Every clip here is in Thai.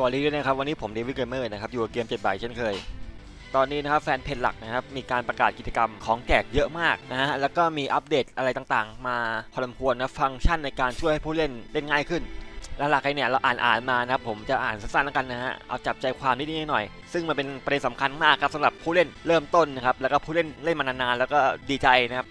สวัสดีด้วยนะครับวันนี้ผมเดวิดเกมเมอร์นะครับอยู่กับเกม7บ่ายเช่นเคย ตอนนี้นะครับแฟนเพจหลักนะครับมีการประกาศกิจกรรมของแจกเยอะมากนะฮะแล้วก็มีอัปเดตอะไรต่างๆ มาพอสมควรนะฟังก์ชันในการช่วยให้ผู้เล่นเล่นง่ายขึ้นลหลักไอ้เนี่ยเราอ่านอ่านๆมานะครับผมจะอ่านสั้นๆแล้วกันนะฮะเอาจับใจความนิดๆหน่อยๆซึ่งมันเป็นประเด็นสำคัญมากครับสำหรับผู้เล่นเริ่มต้นนะครับแล้วก็ผู้เล่นเล่นมานานๆแล้วก็ดีใจนะครับ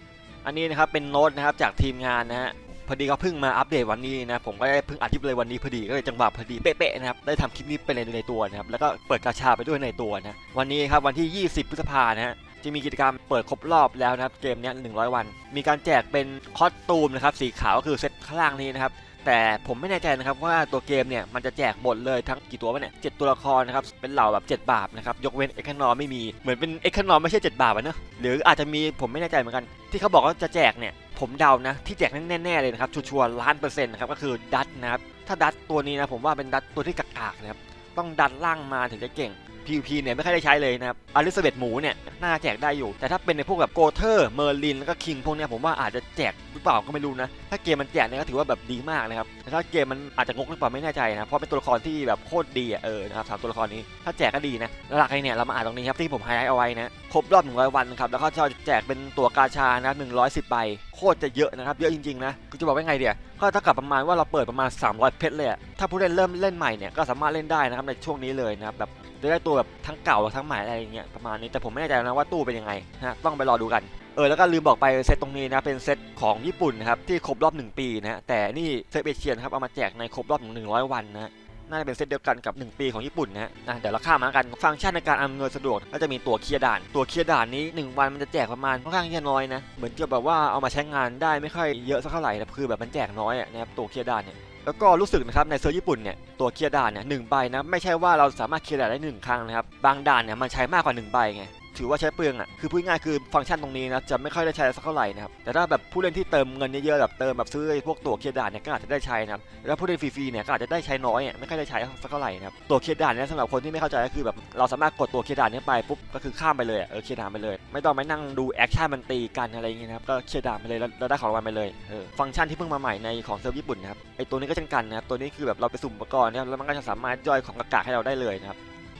อันนี้นะครับเป็นโน้ตนะครับจากทีมงานนะฮะ พอดีก็เพิ่งมาอัปเดตวันนี้นะผมก็ได้เพิ่งอัดคลิปเลยวันนี้พอดีก็เลยจังหวะพอดีเป๊ะๆนะครับได้ทำคลิปนี้ไปในในตัวนะครับแล้วก็เปิดกาชาไปด้วยในตัวนะวันนี้ครับวันที่ 20 พฤษภานะฮะจะมีกิจกรรมเปิดครบรอบแล้วนะครับเกมนี้100 วัน มีการแจกเป็นคอสตูมนะครับสีขาวก็คือเซตข้างล่างนี้นะครับ แต่ผมไม่แน่ใจนะครับว่าตัวเกมเนี่ยมันจะแจกหมดเลยทั้งกี่ตัววะเนี่ยเจ็ดตัวละครนะครับเป็นเหล่าแบบ7บาทนะครับยกเว้นเอ็กนอไม่มีเหมือนเป็นเอ็กนอไม่ใช่7บาทอะเนอะหรืออาจจะมีผมไม่แน่ใจเหมือนกัน ที่เขาบอกว่าจะแจกเนี่ยผมเดานะที่แจกแน่ๆเลยนะครับชัวร์ๆล้านเปอร์เซ็นต์นะครับก็คือดัตนะครับถ้าดัตตัวนี้นะผมว่าเป็นดัตตัวที่กากๆนะครับต้องดันล่างมาถึงจะเก่ง PVP เนี่ยไม่ค่อยได้ใช้เลยนะครับอลิซาเบธหมูเนี่ยน่าแจกได้อยู่ แต่ถ้าเป็นในพวกแบบโกเทอร์เมอร์ลินแล้วก็คิงพวกเนี้ยผมว่าอาจจะแจกหรือเปล่าก็ไม่รู้นะ ถ้าเกมมันแจกเนี่ยก็ถือว่าแบบดีมากนะครับแต่ถ้าเกมมันอาจจะงกหรือเปล่าไม่แน่ใจนะเพราะเป็นตัวละครที่แบบโคตรดีอะเออนะครับสามตัวละครนี้ถ้าแจกก็ดีนะหลักไอ้เนี่ยเรามาอ่านตรงนี้ครับที่ผมไฮไลท์เอาไว้นะครบรอบ100วันนะครับแล้วก็จะแจกเป็นตัวกาชานะ110ใบโคตรจะเยอะนะครับเยอะจริงๆนะกูจะบอกว่าไงเดียก็เท่ากับประมาณว่าเราเปิดประมาณ 300 เพชรเลยถ้าผู้เล่นเริ่มเล่นใหม่เนี่ยก็สามารถเล่นได้นะครับในช่วงนี้เลยนะครับแบบ จะได้ตัวแบบทั้งเก่าทั้งใหม่อะไรอย่างเงี้ยประมาณนี้แต่ผมไม่แน่ใจนะว่าตู้เป็นยังไงนะต้องไปรอดูกันเออแล้วก็ลืมบอกไปเซตตรงนี้นะเป็นเซตของญี่ปุ่นนะครับที่ครบรอบ 1 ปีนะฮะแต่นี่เซตเอเชียนะครับเอามาแจกในครบรอบ 100 วันนะน่าจะเป็นเซตเดียวกันกับ 1 ปีของญี่ปุ่นนะฮะเดี๋ยวเราข้ามมากันฟังก์ชันในการอำนวยสะดวกก็จะมีตัวเคลียร์ด่าน ตัวเคลียร์ด่านนี้ 1 วันมันจะแจกประมาณค่อนข้างที่จะน้อยนะเหมือนกับแบบว่าเอามาใช้งานได้ไม่ค่อยเยอะสักเท่าไหร่นะคือแบบมันแจกน้อยนะครับตัวเคลียร์ด่านเนี่ย แล้วก็รู้สึกนะครับในเซิร์ฟญี่ปุ่นเนี่ยตัวเคลียร์ด่านเนี่ยหนึ่งใบนะไม่ใช่ว่าเราสามารถเคลียร์ด่านได้หนึ่งครั้งนะครับบางด่านเนี่ยมันใช้มากกว่าหนึ่งใบไง ถือว่าใช้เปลืองอะคือพูดง่ายคือฟังก์ชันตรงนี้นะจะไม่ค่อยได้ใช้สักเท่าไหร่นะครับแต่ถ้าแบบผู้เล่นที่เติมเงินเยอะๆแบบเติมแบบซื้อพวกตัวเคลียร์ด่านเนี่ยก็อาจจะได้ใช้นะครับแล้วผู้เล่นฟรีๆเนี่ยก็อาจจะได้ใช้น้อยอะไม่ค่อยได้ใช้สักเท่าไหร่นะครับตัวเคลียร์ด่านเนี่ยสำหรับคนที่ไม่เข้าใจก็คือแบบเราสามารถกดตัวเคลียร์ด่านเนี้ไปปุ๊บก็คือข้ามไปเลยเออเคลียร์ด่านไปเลย ไม่ต้องไปนั่งดูแอคชั่นมันตีกันอะไรอย่างเงี้ยนะครับก็เคลียร์ด่านไปเลยแล้วได้ของรางวัลไปเลยเออฟังก์ชันที่เพิ่งมาใหม่ในของเซิร์ฟญี่ปุ่นนะครับไอตัวนี้ก็เช่นกันนะครับตัวนี้คือแบบเราไปสุ่มอุปกรณ์นะครับแล้วมันก็จะสามารถย่อยของอากให้เราได้เลยนะครับ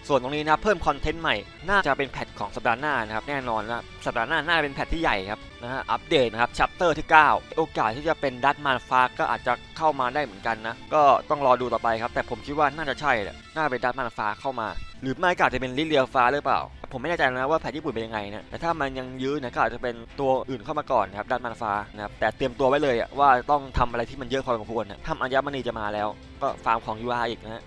ส่วนตรงนี้นะครับเพิ่มคอนเทนต์ใหม่ น่าจะเป็นแพทของสัปดาห์หน้านะครับแน่นอนนะสัปดาห์หน้าน่าจะเป็นแพทที่ใหญ่ครับนะฮะอัปเดตนะครับชัปเตอร์ที่ 9 โอกาสที่จะเป็นดัตมานฟาก็อาจจะเข้ามาได้เหมือนกันนะก็ต้องรอดูต่อไปครับแต่ผมคิดว่าน่าจะใช่แหละน่าเป็นดัตมานฟาเข้ามา หรือไม่ก็อาจจะเป็นลิเลียฟ้าหรือเปล่า ผมไม่แน่ใจนะว่าแพทญี่ปุ่นเป็นยังไงนะแต่ถ้ามันยังยื้อนะก็อาจจะเป็นตัวอื่นเข้ามาก่อนนะครับดัตมานฟ้านะครับแต่เตรียมตัวไว้เลยอะว่าต้องทำอะไรที่มันเยอะพอสมควรนะทำอัญมณีจะมาแล้ว ก็ฟาร์มของ UR อีกนะ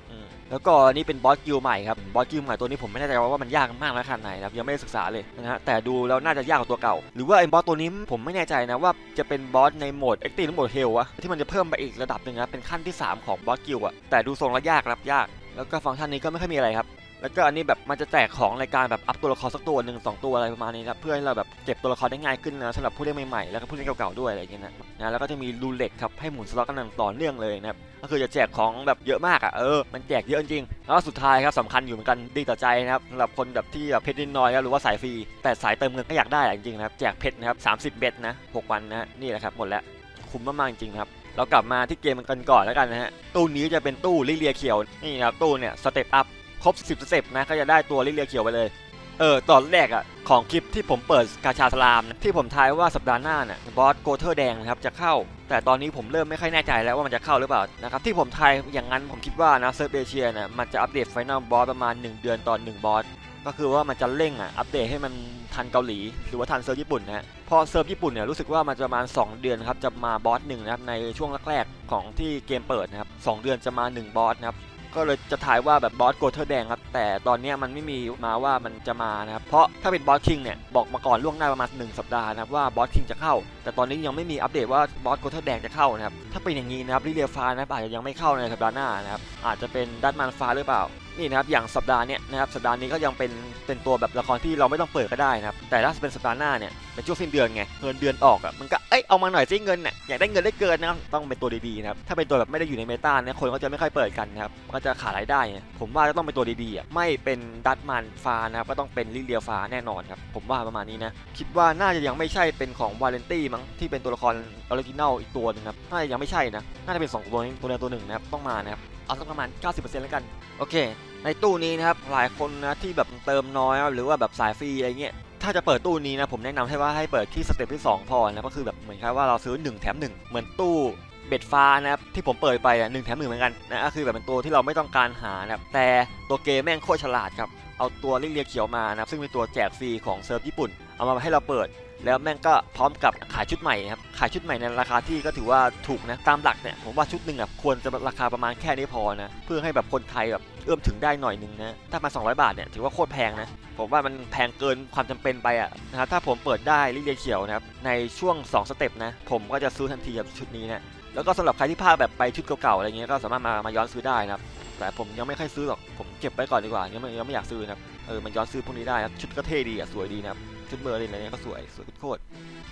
แล้วก็นี่เป็นบอสกิลใหม่ครับบอสกิลใหม่ตัวนี้ผมไม่แน่ใจว่ามันยากมากน้อยขนาดไหนนะครับยังไม่ได้ศึกษาเลยนะฮะแต่ดูแล้วน่าจะยากกว่าตัวเก่า หรือว่าไอ้บอสตัวนี้ผมไม่แน่ใจนะว่าจะเป็นบอสในโหมดเอ็กตีหรือโหมดเฮลวะที่มันจะเพิ่มไปอีกระดับหนึ่งนะเป็นขั้นที่ 3 ของบอสกิลอะแต่ดูทรงแล้วยากครับยาก แล้วก็ฟังก์ชันนี้ก็ไม่ค่อยมีอะไรครับ แล้วก็อันนี้แบบมันจะแจกของในการแบบอัพตัวละครสักตัวหนึ่งสองตัวอะไรประมาณนี้นะเพื่อให้เราแบบเก็บตัวละครได้ง่ายขึ้นนะสำหรับผู้เล่นใหม่ๆแล้วก็ผู้เล่นเก่าๆด้วยอะไรอย่างเงี้ยนะนะแล้วก็จะมีรูเล็กครับให้หมุนสล็อตกันอย่างต่อเนื่องเลยนะครับก็คือจะแจกของแบบเยอะมากอะเออมันแจกเยอะจริงแล้วสุดท้ายครับสำคัญอยู่เหมือนกันดีต่อใจนะครับสำหรับคนแบบที่แบบเพชรนิดน้อยนะหรือว่าสายฟรีแต่สายเติมเงินก็อยากได้จริงนะครับแจกเพชรนะครับ30เบ็ดนะ6วันนะนี่แหละครับหมดแล้วคุ้มมากๆจริงครับเรากลับมาที่เกมกันก่อนแล้วกันนะฮะตู้นี้จะเป็นตู้ลิเลียเขียวนี่ครับตู้เนี่ยสเต็ปอัพ ครบ 10สเต็ปนะก็จะได้ตัวลิเลียเขียวไปเลย เออตอนแรกอะของคลิปที่ผมเปิดกาชาสลามนะที่ผมทายว่าสัปดาห์หน้าเนี่ยบอสโกเทอร์แดงนะครับจะเข้า แต่ตอนนี้ผมเริ่มไม่ค่อยแน่ใจแล้วว่ามันจะเข้าหรือเปล่านะครับที่ผมทายอย่างนั้นผมคิดว่านะเซิร์ฟเอเชียเนี่ยมันจะอัปเดตไฟนอลบอสประมาณ 1 เดือนตอน1บอสก็คือว่ามันจะเร่งอะอัปเดตให้มันทันเกาหลี หรือว่าทันเซิร์ฟญี่ปุ่นนะฮะพอเซิร์ฟญี่ปุ่นเนี่ยรู้สึกว่ามันจะประมาณ 2 เดือนครับจะมาบอสหนึ่งนะครับในช่วงแรกๆของที่เกมเปิดนะครับสเดือนจะมา 1 บอสนะครับ ก็เลยจะถ่ายว่าแบบบอสโกเทอร์แดงครับ แต่ตอนนี้มันไม่มีมาว่ามันจะมานะครับ เพราะถ้าเป็นบอสคิงเนี่ยบอกมาก่อนล่วงหน้าประมาณ1สัปดาห์นะครับว่าบอสคิงจะเข้า แต่ตอนนี้ยังไม่มีอัปเดตว่าบอสโกเทอร์แดงจะเข้านะครับ ถ้าเป็นอย่างนี้นะครับลิเลียฟ้านะอาจจะยังไม่เข้าในสัปดาห์หน้านะครับอาจจะเป็นดัตมันฟ้าหรือเปล่า นี่นะครับอย่างสัปดาห์เนี้ยนะครับสัปดาห์นี้ก็ยังเป็นเป็นตัวแบบละครที่เราไม่ต้องเปิดก็ได้นะครับแต่ถ้าเป็นสัปดาห์หน้าเนี่ยเป็นช่วงสิ้นเดือนไงเงินเดือนออกอะมันก็เอ้ยเอามาหน่อยสิเงินเนี่ยอยากได้เงินได้เกินนะครับต้องเป็นตัวดีๆนะครับถ้าเป็นตัวแบบไม่ได้อยู่ในเมตาเนี่ยคนก็จะไม่ค่อยเปิดกันนะครับก็จะขาดรายได้ผมว่าจะต้องเป็นตัวดีๆอะไม่เป็นดัตมันฟ้านะครับก็ต้องเป็นลิเลียฟ้าแน่นอนครับผมว่าประมาณนี้นะคิดว่าน่าจะยังไม่ใช่เป็นของวาเลนตี้มั้งที่เป็นตัวละครออริจินัลอีกตัวนึงครับน่าจะยังไม่ใช่นะน่าจะเป็นสองตัวนี้ตัวใดตัวหนึ่งนะครับต้องมานะครับเอาสักประมาณ 90%แล้วกันโอเค ในตู้นี้นะครับหลายคนนะที่แบบเติมน้อยหรือว่าแบบสายฟรีอะไรเงี้ยถ้าจะเปิดตู้นี้นะผมแนะนำให้ว่าให้เปิดที่สเต็ปที่ 2 พอนะก็คือแบบเหมือนกับว่าเราซื้อ 1 แถม 1 เหมือนตู้เบ็ดฟ้านะครับที่ผมเปิดไปอะหนึ่งแถมหนึ่งเหมือนกันนะก็คือแบบเป็นตัวที่เราไม่ต้องการหานะครับแต่ตัวเกมแม่งโคตรฉลาดครับเอาตัวลิเลียเขียวมานะครับซึ่งเป็นตัวแจกฟรีของเซิร์ฟญี่ปุ่น เอามาให้เราเปิด แล้วแม่งก็พร้อมกับขายชุดใหม่ครับขายชุดใหม่ในราคาที่ก็ถือว่าถูกนะตามหลักเนี่ยผมว่าชุดหนึ่งอะควรจะราคาประมาณแค่นี้พอนะเพื่อให้แบบคนไทยแบบ เอื้อมถึงได้หน่อยนึงนะถ้ามา 200 บาทเนี่ยถือว่าโคตรแพงนะผมว่ามันแพงเกินความจำเป็นไปอะนะครับถ้าผมเปิดได้ลิเลียเขียวนะครับในช่วง 2 สเต็ปนะผมก็จะซื้อทันทีกับชุดนี้นะแล้วก็สำหรับใครที่พลาดแบบไปชุดเก่าๆอะไรเงี้ยก็สามารถมามาย้อนซื้อได้นะครับแต่ผมยังไม่ค่อยซื้อหรอกผมเก็บไว้ก่อนดีกว่ายังไม่ยังไม่อยากซื้อนะครับเออมันย้อนซื้อพวกนี้ได้ครับชุดก็เท่ดีอะสวยดีนะชุดเบอร์อะไรเนี่ยก็สวยสวยโคตร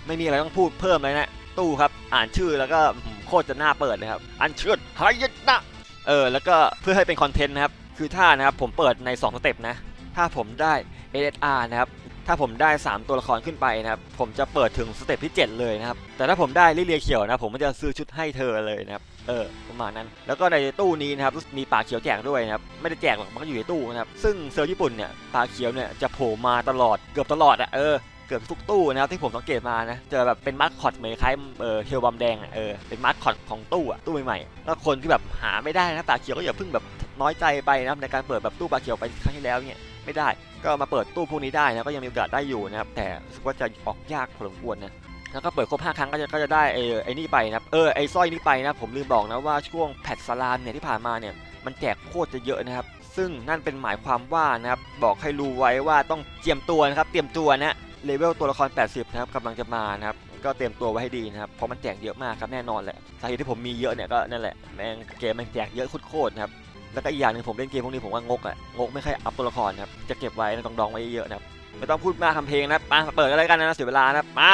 ไม่มีอะไรต้องพูดเพิ่มเลยนะตู้ครับอ่านชื่อแล้วก็โคตรจะน่าเปิดเลยครับอันเชิดไฮยนะ เออแล้วก็เพื่อให้เป็นคอนเทนต์นะครับ คือถ้านะครับผมเปิดใน 2 สเต็ปนะ ถ้าผมได้ SSR นะครับ ถ้าผมได้ 3 ตัวละครขึ้นไปนะครับ ผมจะเปิดถึงสเต็ปที่ 7 เลยนะครับ แต่ถ้าผมได้ลิเลียเขียวนะ ผมก็จะซื้อชุดให้เธอเลยนะครับ เออประมาณนั้น แล้วก็ในตู้นี้นะครับมีปลาเขียวแจกด้วยนะครับ ไม่ได้แจกหรอก มันก็อยู่ในตู้นะครับ ซึ่งเซอร์ฟญี่ปุ่นเนี่ยปลาเขียวเนี่ยจะโผล่มาตลอดเกือบตลอดอะเออ เกือบทุกตู้นะครับที่ผมสังเกตมานะเจอแบบเป็นมาร์คคอตเหมือนคล้ายเออเฮลบัมแดงเออเป็นมาร์คคอตของตู้อะตู้ใหม่ๆแล้วคนที่แบบหาไม่ได้นะปลาเขียวก็อย่าเพิ่งแบบน้อยใจไปนะครับในการเปิดแบบตู้ปลาเขียวไปครั้งที่แล้วเนี่ยไม่ได้ก็มาเปิดตู้พวกนี้ได้นะก็ยังมีโอกาสได้อยู่นะครับแต่รู้สึกว่าจะออกยากพอสมควรนะแล้วก็เปิดครบ5ครั้งก็จะก็จะได้ไอ้ไอ้นี่ไปนะเออไอ้สร้อยนี่ไปนะผมลืมบอกนะว่าช่วงแพทสลามเนี่ยที่ผ่านมาเนี่ยมันแจกโคตรจะเยอะนะครับ ซึ่งนั่นเป็นหมายความว่านะครับบอกให้รู้ไว้ว่าต้องเตรียมตัวนะครับเตรียมตัวนะ เลเวลตัวละคร 80 นะครับกำลังจะมานะครับ ก็เตรียมตัวไว้ให้ดีนะครับ เพราะมันแจกเยอะมากครับแน่นอนแหละ สาเหตุที่ผมมีเยอะเนี่ยก็นั่นแหละ แม่งเกมมันแจกเยอะโคตรนะครับ แล้วก็อีกอย่างหนึ่งผมเล่นเกมพวกนี้ผมว่างกอะงกไม่ค่อยอัพตัวละครนะครับ จะเก็บไว้นะดองๆไว้เยอะนะครับ ไม่ต้องพูดมากทำเพลงนะมาเปิดอะไรกันนะเสียเวลานะครับมา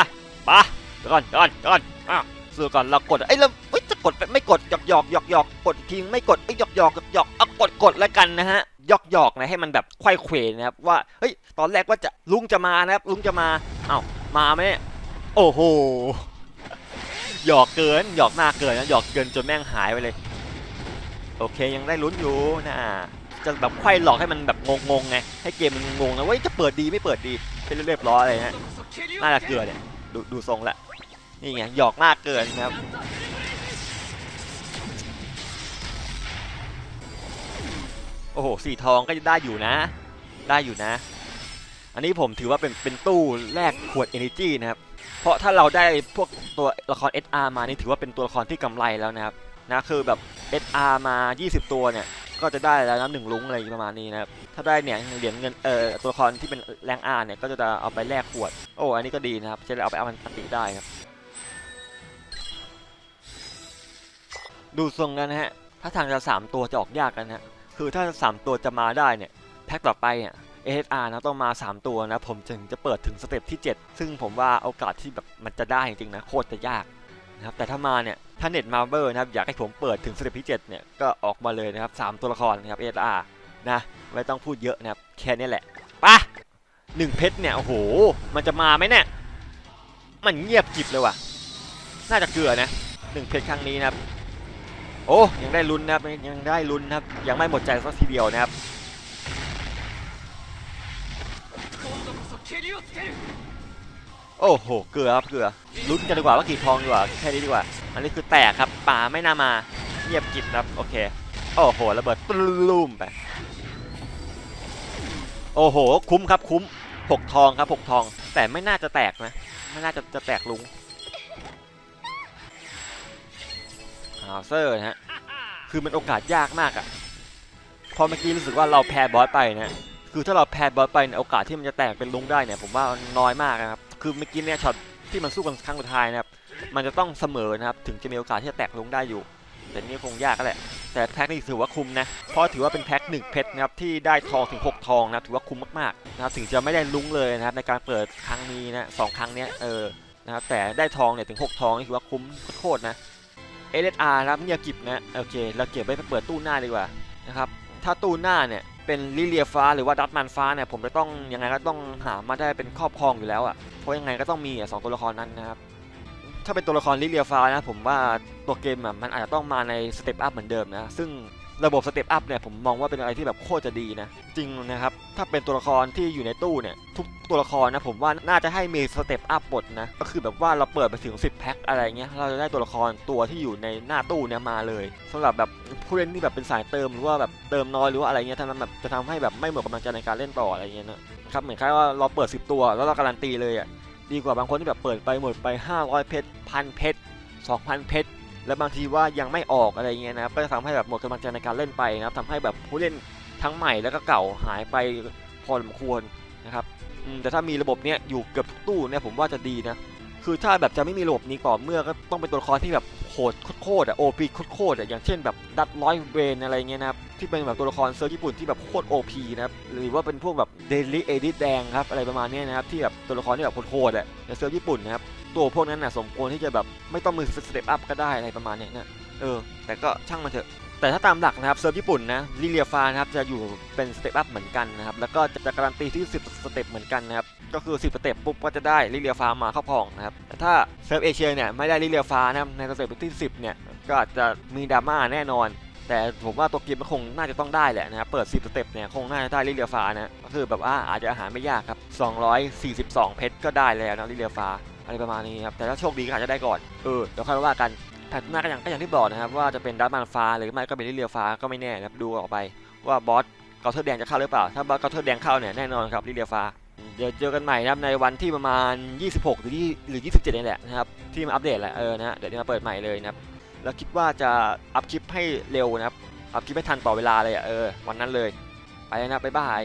ปะเดี๋ยวก่อนเดี๋ยวก่อนเดี๋ยวก่อนอะสู้ก่อนเรากดเอ้เราเอ้ยจะกดไม่กดหยอกหยอกหยอกหยอกกดอีกทีไม่กดเอ้หยอกหยอกหยอกเอากดกดแล้วกันนะฮะหยอกหยอกนะให้มันแบบไขว้เขวนะครับว่าเฮ้ย ตอนแรกว่าจะลุงจะมานะครับ ลุงจะมาเอ้ามาไหมโอ้โหหยอกเกินหยอกหน้าเกินนะหยอกเกินจนแม่งหายไปเลย โอเคยังได้ลุ้นอยู่นะจะแบบไขว้หลอกให้มันแบบงงๆไงให้เกมมันงงนะว้ยจะเปิดดีไม่เปิดดีเป็นเรียบร้อยเลยฮะน่าจะเกลือเนี่ยดูดูทรงละนี่ไงหยอกมากเกินนะครับโอ้โหสีทองก็ได้อยู่นะ ได้อยู่นะ อันนี้ผมถือว่าเป็นเป็นตู้แลกขวด Energy นะครับ เพราะถ้าเราได้พวกตัวละคร SR มานี่ถือว่าเป็นตัวละครที่กำไรแล้วนะครับนะคือแบบ SR มา 20 ตัวเนี่ยก็จะได้แล้วนะหนึ่งลุงอะไรประมาณนี้นะครับ ถ้าได้เนี่ยเหรียญเงินเอ่อตัวละครที่เป็นแรงอาเนี่ยก็จะเอาไปแลกขวด โอ้อันนี้ก็ดีนะครับจะได้เอาไปเอามันปฏิได้ครับดูทรงกันนะฮะถ้าทางจะสามตัวจะออกยากกันนะคือถ้า 3 ตัวจะมาได้เนี่ยแพ็คต่อไปเนี่ย ASR นะต้องมา 3 ตัวนะ ผมถึงจะเปิดถึงสเต็ปที่ 7 ซึ่งผมว่าโอกาสที่แบบมันจะได้จริงๆนะโคตรจะยากนะครับแต่ถ้ามาเนี่ยถ้าเน็ตมาเวอร์นะครับอยากให้ผมเปิดถึงสเต็ปที่ 7 เนี่ยก็ออกมาเลยนะครับ 3 ตัวละครนะครับ ASR นะไม่ต้องพูดเยอะนะครับแค่นี้แหละปะหนึ่งเพชรเนี่ยโอ้โหมันจะมาไหมเนี่ยมันเงียบกิบเลยว่ะ น่าจะเกลือนะหนึ่งเพชรครั้งนี้นะครับโอ้ยังได้ลุ้นนะครับยังได้ลุ้นนะครับยังไม่หมดใจสักทีเดียวนะครับ โอ้โห เกลือครับเกลือลุ้นกันดีกว่าว่ากี่ทองดีกว่าแค่นี้ดีกว่า อันนี้คือแตกครับป่าไม่น่ามาเงียบกิบครับโอเค โอ้โหระเบิดปลุ่มไปโอ้โห คุ้มครับคุ้มหกทองครับหกทอง แต่ไม่น่าจะแตกนะ ไม่น่าจะจะแตกลุงฮาวเซอร์นะฮะคือมันโอกาสยากมากอะ่ะพอเมื่อกี้รู้สึกว่าเราแพ้บอสไปนะ คือถ้าเราแพ้บอสไปเนี่ยโอกาสที่มันจะแตกเป็นลุงได้เนี่ยผมว่าน้อยมากนะครับคือเมื่อกี้เนี่ยช็อตที่มันสู้กันครั้งสุดท้ายนะครับมันจะต้องเสมอนะครับถึงจะมีโอกาสที่จะแตกลุงได้อยู่ แต่นี่คงยากก็แหละแต่แพ็คนี่ถือว่าคุ้มนะเพราะถือว่าเป็นแพ็คหนึ่งเพชรนะครับที่ได้ทองถึง 6 ทองนะถือว่าคุ้มมากๆนะครับถึงจะไม่ได้ลุ้งเลยนะครับในการเปิดครั้งนี้นะสองครั้งเนี้ยเออนะครับแต่ได้ทองเนี่ยถึง 6 ทองนี่ถือว่าคุ้มโคตรนะ LSR นะครับเงียบกิบนะโอเคเราเก็บไว้ไปเปิดตู้หน้าดีกว่านะครับถ้าตู้หน้าเนี่ย เป็นลิเลียฟ้าหรือว่าดัตมันฟ้าเนี่ยผมจะต้องยังไงก็ต้องหามาได้เป็นครอบครองอยู่แล้วอะ่ะเพราะยังไงก็ต้องมีอะสองตัวละครนั้นนะครับถ้าเป็นตัวละครลิเลียฟ้านะผมว่าตัวเกมอะมันอาจจะต้องมาในสเต็ปอัพเหมือนเดิมนะซึ่ง ระบบสเตปอัพเนี่ยผมมองว่าเป็นอะไรที่แบบโคตรจะดีนะ จริงนะครับ ถ้าเป็นตัวละครที่อยู่ในตู้เนี่ย ทุกตัวละครนะผมว่าน่าจะให้มีสเตปอัพบทนะ ก็คือแบบว่าเราเปิดไปถึง 10 แพ็คอะไรเงี้ยเราจะได้ตัวละครตัวที่อยู่ในหน้าตู้เนี่ยมาเลยสำหรับแบบผู้เล่นที่แบบเป็นสายเติมหรือว่าแบบเติมน้อยหรือว่าอะไรเงี้ยทำให้แบบจะทำให้แบบไม่หมดกำลังใจในการเล่นต่ออะไรเงี้ยนะครับเหมือนคล้ายว่าเราเปิด 10 ตัวแล้วเราการันตีเลยอะดีกว่าบางคนที่แบบเปิดไปหมดไป 500 เพชรพันเพชร2,000 เพชร แล้วบางทีว่ายังไม่ออกอะไรเงี้ยนะครับก็จะทำให้แบบหมดกำลังใจในการเล่นไปนะครับทำให้แบบผู้เล่นทั้งใหม่แล้วก็เก่าหายไปพอสมควรนะครับแต่ถ้ามีระบบเนี้ยอยู่เกือบทุกตู้เนี่ยผมว่าจะดีนะคือถ้าแบบจะไม่มีระบบนี้ต่อเมื่อก็ต้องเป็นตัวละครที่แบบโหดโคตรอะโอพีโคตรอะอย่างเช่นแบบดัดร้อยเบนอะไรเงี้ยนะครับที่เป็นแบบตัวละครเซิร์ฟญี่ปุ่นที่แบบโคตรโอพีนะครับหรือว่าเป็นพวกแบบเดลิเอดิแดงครับอะไรประมาณนี้นะครับที่แบบตัวละครที่แบบโหดๆอะในเซิร์ฟญี่ปุ่นนะครับ ตัวพวกนั้นน่ะสมควรที่จะแบบไม่ต้องมือสเตปอัพก็ได้อะไรประมาณเนี้ยนะเออ แต่ก็ช่างมันเถอะแต่ถ้าตามหลักนะครับเซิร์ฟญี่ปุ่นนะลิเลียฟานะครับจะอยู่เป็นสเตปอัพเหมือนกันนะครับแล้วก็จะการันตีที่ 10 สเต็ปเหมือนกันนะครับก็คือ 10 สเต็ปปุ๊บก็จะได้ลิเลียฟามาเข้าพองนะครับแต่ถ้าเซิร์ฟเอเชียเนี่ยไม่ได้ลิเลียฟานะครับในสเต็ปที่ 10 เนี่ยก็อาจจะมีดราม่าแน่นอน แต่ผมว่าตัวเกมมันคงน่าจะต้องได้แหละนะครับเปิด 10 สเต็ปเนี่ยคงน่าจะได้ลิเลียฟานะก็คือแบบว่าอาจจะหาไม่ยากครับ242 เพชรก็ได้แล้วนะลิเลียฟา อะไรประมาณนี้ครับ แต่ถ้าโชคดีก็อาจจะได้ก่อน เออ เดี๋ยวค่อยว่ากันแพทหน้าก็อย่างก็อย่างที่บอกนะครับ ว่าจะเป็นดับมันฟ้าหรือไม่ก็เป็นลิเลียฟ้าก็ไม่แน่นะครับดูออกไปว่าบอสเกาเทอร์แดงจะเข้าหรือเปล่า ถ้าบอสเกาเทอร์แดงเข้าเนี่ยแน่นอนครับลิเลียฟ้า เดี๋ยวเจอกันใหม่นะครับในวันที่ประมาณ 26 หรือ20หรือ 27นี่แหละนะครับที่มาอัปเดตแหละเออนะฮะเดี๋ยวจะมาเปิดใหม่เลยนะครับแล้วคิดว่าจะอัพคลิปให้เร็วนะครับอัพคลิปให้ทันต่อเวลาเลยอะเออวันนั้นเลยไปนะบ๊ายบาย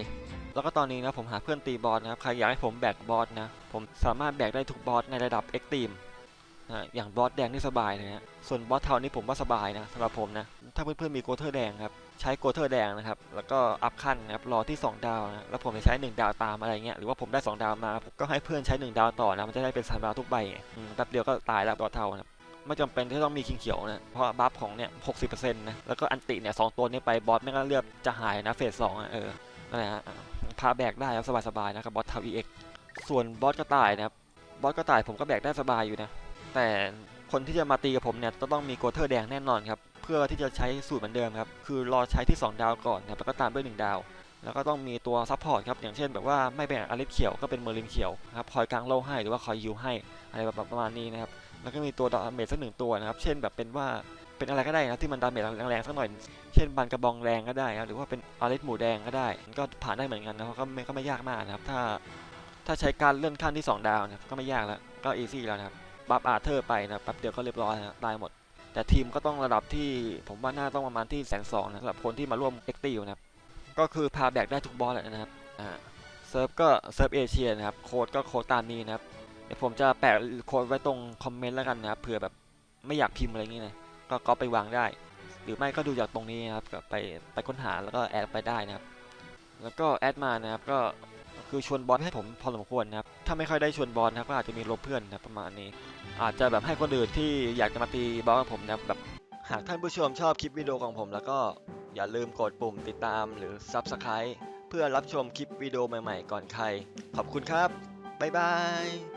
แล้วก็ตอนนี้นะผมหาเพื่อนตีบอสนะครับ ใครอยากให้ผมแบกบอสนะ ผมสามารถแบกได้ทุกบอสในระดับเอ็กตีมนะอย่างบอสแดงนี่สบายเลยฮะส่วนบอสเทานี่ผมว่าสบายนะสำหรับผมนะ ถ้าเพื่อนๆมีโกเทอร์แดงครับ ใช้โกเทอร์แดงนะครับ แล้วก็อัพขั้นนะครับ รอที่ 2 ดาวนะ แล้วผมจะใช้ 1 ดาวตามอะไรเงี้ย หรือว่าผมได้ 2 ดาวมา ก็ให้เพื่อนใช้ 1 ดาวต่อนะ มันจะได้เป็นสามดาวทุกใบไงอืมแป๊บเดียวก็ตายแล้วบอสเทานะไม่จำเป็นที่ต้องมีคิงเขียวนะ เพราะว่าบัฟของเนี่ย60%นะ แล้วก็อันติเนี่ยสองตัวนี้ไปบอสไม่ก็เลือกจะหายนะเฟสสองอะเออนั่นแหละฮะ พาแบกได้ครับสบายๆนะครับบอสทา EX ส่วนบอสกระต่ายนะครับบอสกระต่ายผมก็แบกได้สบายอยู่นะ แต่คนที่จะมาตีกับผมเนี่ยจะต้องมีโกเทอร์แดงแน่นอนครับเพื่อที่จะใช้สูตรเหมือนเดิมครับคือรอใช้ที่ 2 ดาวก่อนครับแล้วก็ตามด้วย 1 ดาว แล้วก็ต้องมีตัวซัพพอร์ตครับอย่างเช่นแบบว่าไม่เป็นอาริสเขียวก็เป็นเมอร์ลินเขียวครับคอยกลางโล่ให้หรือว่าคอยยูให้อะไรแบบประมาณนี้นะครับแล้วก็มีตัวดาเมจสักหนึ่งตัวนะครับเช่นแบบเป็นว่า เป็นอะไรก็ได้นะที่มันดาเมจแรงๆสักหน่อย เช่นบันกระบองแรงก็ได้ครับหรือว่าเป็นอาริสหมูแดงก็ได้ ก็ผ่านได้เหมือนกันนะเพราะก็ไม่ก็ไม่ยากมากนะครับ ถ้าถ้าใช้การเลื่อนขั้นที่ 2 ดาวนะก็ไม่ยากแล้วก็อีซี่แล้วนะครับบัฟอาร์เธอร์ไปนะแป๊บเดียวก็เรียบร้อยนะได้หมด แต่ทีมก็ต้องระดับที่ผมว่าน่าต้องประมาณที่แสนสองนะสำหรับคนที่มาร่วมเอ็กตีนะครับก็คือพาแบกได้ทุกบอสแหละนะครับอ่าเซิร์ฟก็เซิร์ฟเอเชียนะครับโค้ดก็โค้ดตามนี้นะครับเดี๋ยวผมจะแปะโค้ดไว้ตรงคอมเมนต์แล้วกันนะครับเผื่อแบบไม่อยากพิมพ์อะไรอย่างงี้นะ ก็ก็ไปวางได้ หรือไม่ก็ดูจากตรงนี้นะครับก็ไปไปค้นหาแล้วก็แอดไปได้นะครับ แล้วก็แอดมานะครับก็คือชวนบอสให้ผมพอสมควรนะครับ ถ้าไม่ค่อยได้ชวนบอสนะครับก็อาจจะมีลบเพื่อนนะประมาณนี้ อาจจะแบบให้คนอื่นที่อยากจะมาตีบอสกับผมนะแบบหากท่านผู้ชมชอบคลิปวิดีโอของผม แล้วก็อย่าลืมกดปุ่มติดตามหรือ Subscribe เพื่อรับชมคลิปวิดีโอใหม่ๆ ก่อนใคร ขอบคุณครับ บ๊ายบาย